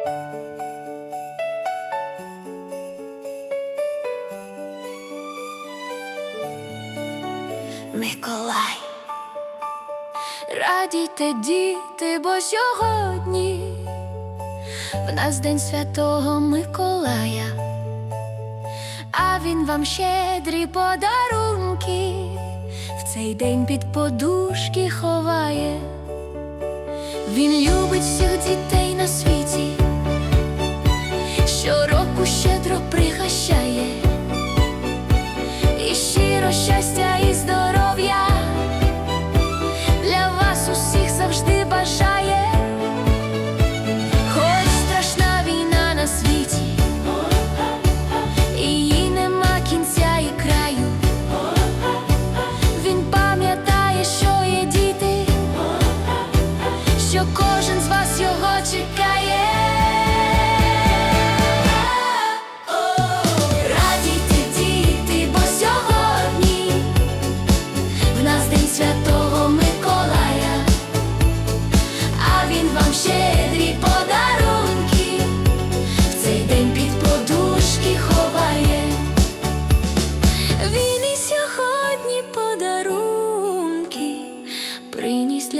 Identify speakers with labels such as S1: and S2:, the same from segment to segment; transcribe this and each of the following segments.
S1: Миколай, радійте, діти, бо сьогодні в нас день святого Миколая, а він вам щедрі подарунки в цей день під подушки ховає. Він любить всіх дітей на світі щороку щедро пригощає і щиро щастя.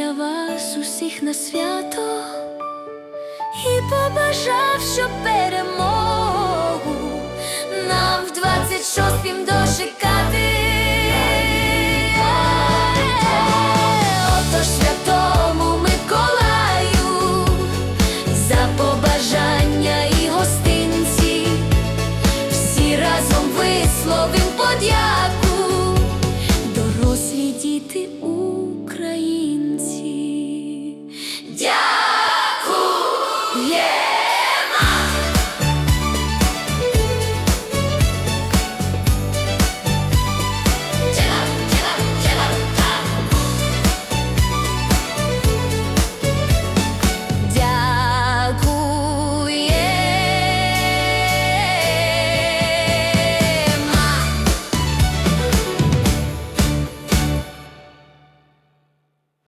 S1: для вас усіх на свято і побажав, що перемогу нам в 26-м дошикати. Ото святому Миколаю за побажання і гостинці, всі разом висловим подяку.